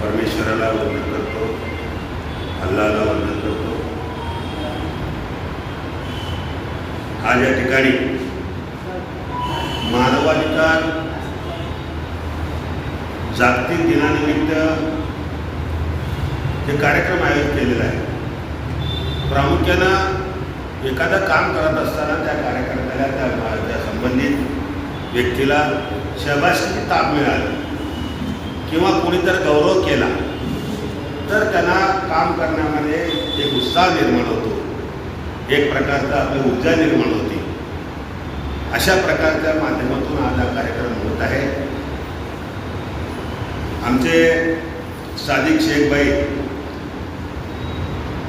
परमेश्वराला वंदन करतो अल्लाला वंदन करतो. आज या ठिकाणी मानवाधिकार जागतिक दिनानिमित्त हे कार्यक्रम आयोजित केलेला आहे. प्रामुख्यानं एखादं काम करत असताना त्या कार्यकर्त्याला त्या संबंधित व्यक्तीला शबासकी ताप मिळाली. किंवा कोणी जर गौरव केला तर त्यांना काम करण्यामध्ये एक उत्साह निर्माण होतो. एक प्रकारचा आपली ऊर्जा निर्माण होते. अशा प्रकारच्या माध्यमातून आज हा कार्यक्रम होत आहे. आमचे सादिक शेखबाई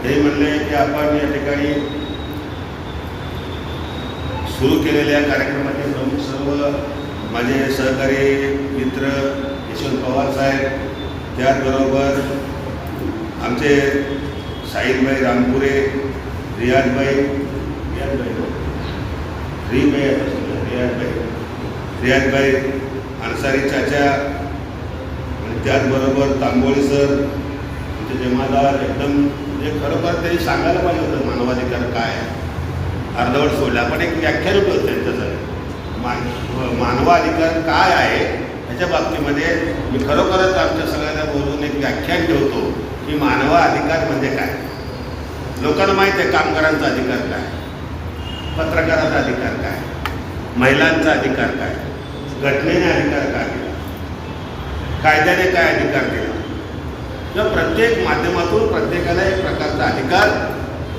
हे म्हणले की आपण या ठिकाणी सुरू केलेल्या कार्यक्रमाचे प्रमुख सर्व माझे सहकारी मित्र यशवंत पवार साहेब त्याचबरोबर आमचे साहिलभाई रामपुरे रियाजभाई रियाजभाई हो. रियाजभाई रियाजभाई अन्सारी चाचा आणि त्याचबरोबर तांबोळी सर आमचे जमादार एकदम म्हणजे खरोखर त्यांनी सांगायला पाहिजे होतं मानवाधिकार काय आहे. अर्धवट सोडला पण एक व्याख्यान होतं त्यांच्यासाठी. मान मानवाधिकार काय आहे? याच्या बाबतीमध्ये मी खरोखरच आमच्या सगळ्यांना बोलून एक व्याख्यान ठेवतो की मानवा अधिकार म्हणजे काय? लोकांना माहीत आहे कामगारांचा अधिकार काय? पत्रकाराचा अधिकार काय? महिलांचा अधिकार काय? घटनेने अधिकार काय दिला? कायद्याने काय अधिकार दिला? किंवा प्रत्येक माध्यमातून प्रत्येकाला एक प्रकारचा अधिकार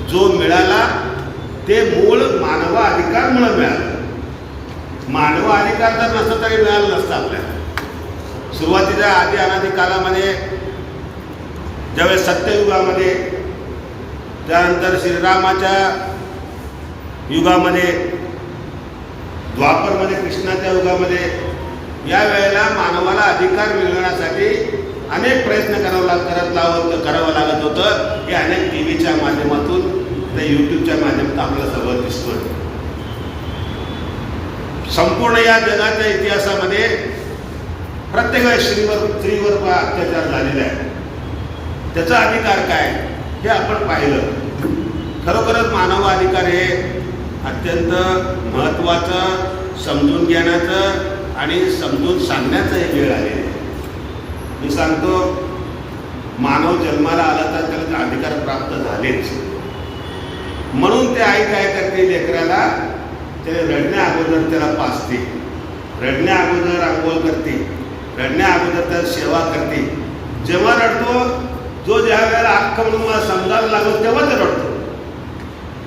जो मिळाला ते मूळ मानव म्हणून मिळालं. मानव अधिकार जर नसतं तरी मिळालं नसतं आपल्याला. सुरुवातीच्या आधी अनादी कालामध्ये ज्यावेळेस सत्ययुगामध्ये त्यानंतर श्रीरामाच्या युगामध्ये द्वापरमध्ये कृष्णाच्या युगामध्ये या वेळेला मानवाला अधिकार मिळवण्यासाठी अनेक प्रयत्न करावं लाग करत लावत करावं लागत होतं. हे अनेक टी व्हीच्या माध्यमातून त्या यूट्यूबच्या माध्यमातून आपल्याला सगळं दिसतोय. संपूर्ण या जगाच्या इतिहासामध्ये प्रत्येक वेळेस स्त्रीवर स्त्रीवर अत्याचार झालेला आहे. त्याचा अधिकार काय? हे आपण पाहिलं. खरोखरच मानव अधिकार हे अत्यंत महत्त्वाचं समजून घेण्याचं आणि समजून सांगण्याचं हे वेळ आहे. मी सांगतो मानव जन्माला आला तर त्याला अधिकार प्राप्त झालेच. म्हणून ते आई काय करते लेकराला? ते रडण्या अगोदर त्याला पाचते रडण्या अगोदर आंघोळ करते. रडण्या अगोदर त्या सेवा करते. जेव्हा रडतो जो ज्या वेळेला अख्ख म्हणून मला समजायला लागलो तेव्हा ते रडतो.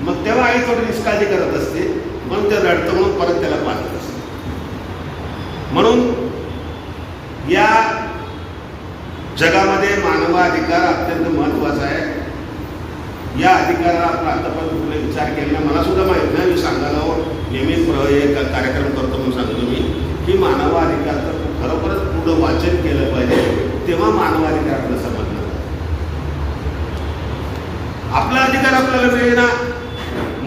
मग तेव्हा आई थोडी निष्काळजी करत असते. म्हणून ते रडतं म्हणून परत त्याला पाहत असते. म्हणून या जगामध्ये मानवा अधिकार अत्यंत महत्त्वाचा आहे. या अधिकाराला आपण आतापर्यंत कुठे विचार केला मला सुद्धा माहीत नाही. मी सांगायला नेहमी प्र कार्यक्रम करतो म्हणून सांगतो मी की मानवाधिकार तर खरोखर शब्द वाचन केलं पाहिजे तेव्हा मानवाधिकाराला समजणार आपला अधिकार आपल्याला मिळेना.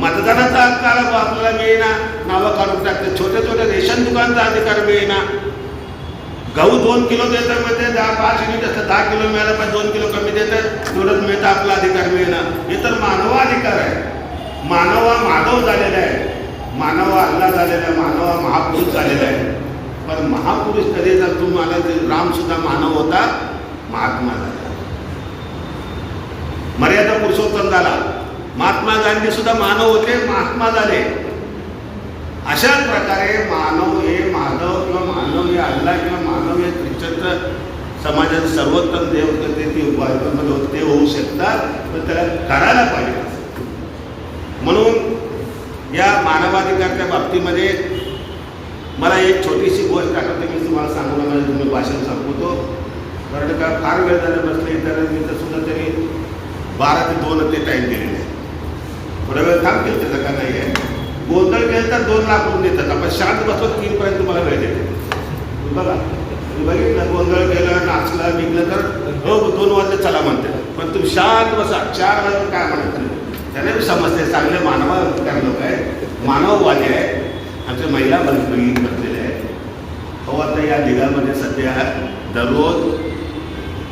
मतदानाचा अधिकार आपल्याला मिळेना. नावं काढून टाकते. छोट्या छोट्या रेशन दुकानचा अधिकार मिळेना. गहू दोन किलो देतात म्हणजे दहा पाच युनिट असतं दहा किलो मिळालं पाहिजे दोन किलो कमी देतात तेवढंच मिळतं आपला अधिकार मिळेना. हे तर मानवा अधिकार आहे. मानव माधव झालेला आहे. मानवा अल्ला झालेला आहे मानवा महापुरुष झालेला आहे. पण महापुरुष कधी जर तुम्हाला ते राम सुद्धा मानव होता महात्मा झाला मर्यादा पुरुषोत्तम झाला। महात्मा गांधी सुद्धा मानव होते महात्मा झाले। अशाच प्रकारे मानव हे माधव किंवा मानव हे अल्ला किंवा मानव हे त्रिचंद्र समाजात सर्वोत्तम देव ते ते उपाय होते म्हणजे ते होऊ शकतात तर त्याला करायला पाहिजे. म्हणून या मानवाधिकारच्या बाबतीमध्ये मला एक छोटीशी गोष्ट आठवते मी तुम्हाला सांगू म्हणजे तुम्ही भाषण संपवतो कारण का फार वेळ झाला बसले तर मी तर सुद्धा तरी बारा ते दोन ते टाईम दिलेले थोडा वेळ काम केलं त्याचा का नाही आहे? गोंधळ केलं तर दोन लाख रुपये देतात. आपण शांत बसलो तीनपर्यंत तुम्हाला वेळ देते. बघा बघितलं गोंधळ केलं नाचलं बिकलं तर हो दोन वाजले चला म्हणते. पण तुम्ही शांत बसा. चार वाजता काय म्हणत नाही बी समजते चांगले मानवाधिकार लोक आहेत. मानववादी आहे आमच्या महिला भगिनी बसलेल्या आहेत हो आता या जिल्ह्यामध्ये सध्या दररोज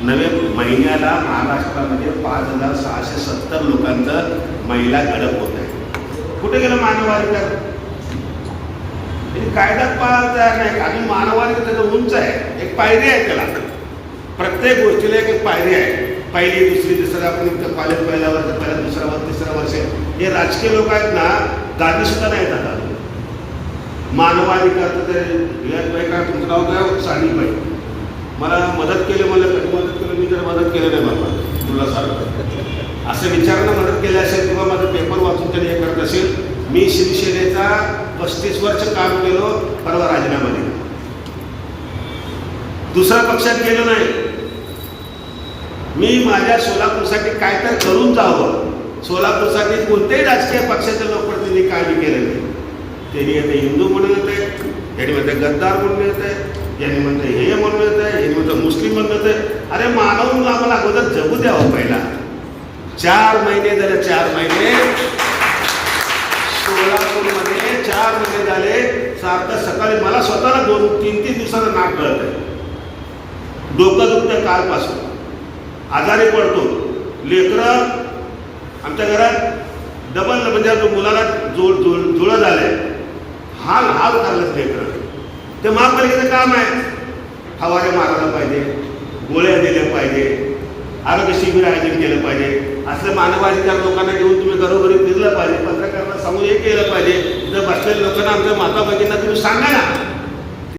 नवे महिन्याला महाराष्ट्रामध्ये पाच हजार सहाशे सत्तर लोकांचं महिला गडप होत आहे. कुठे गेलं मानवाधिकार? म्हणजे कायद्यात पाळायला तयार नाही. आणि मानवाधिकार त्याचं उंच आहे. एक पायरी आहे त्याला. प्रत्येक गोष्टीला एक पायरी आहे. पहिली दुसरी तिसरा आपण इतकं कॉलेज पहिल्या वर्ष पहिल्या दुसरा वर्ष तिसरा वर्ष. हे राजकीय लोक आहेत ना दादी सुद्धा नाहीत आता मानवाधिकार तर ते रियाजबाई काय तुमचं नाव काय? सानिबाई मला मदत केली मला कधी मदत केलं? मी तर मदत केलं नाही मला तुला सारखं. असं विचारणं मदत केली असेल किंवा माझं पेपर वाचून त्यांनी हे करत असेल मी शिवसेनेचा पस्तीस वर्ष काम केलो परवा राजीनामा दिला. दुसऱ्या पक्षात गेलो नाही. मी माझ्या सोलापूरसाठी काय तर करून जावं. सोलापूरसाठी कोणत्याही राजकीय पक्षाचे लोकप्रतिनिधी काय केलं नाही त्यांनी येते हिंदू म्हणून येते यांनी म्हणते गद्दार म्हणून येते यांनी म्हणते हे म्हणून येते यांनी म्हणतं मुस्लिम म्हणून येते अरे मानव म्हणून आम्हाला अगोदर जगू द्यावं पहिला। चार महिने झाले चार महिने। सोलापूरमध्ये चार महिने झाले सारखं सकाळी मला स्वतःला दोन तीन तीन दिवसाला नाक कळत आहे। डोकं दुखतं कालपासून। आजारी पडतो। लेकरं आमच्या घरात डबल म्हणजे जो मुलाला जोड जोड जुळं आहे हाल हाल चाललंच लेकरं ते महापालिकेचं काम आहे. फवारे मारायला पाहिजे गोळ्या दिल्या पाहिजे आरोग्य शिबिर आयोजन केलं पाहिजे. असं मानवाधिकार लोकांना घेऊन तुम्ही घरोघरी फिरलं पाहिजे पत्रकारांना सांगून हे केलं पाहिजे. इथं बसलेल्या लोकांना आमच्या माता भगिनींना तुम्ही सांगा ना.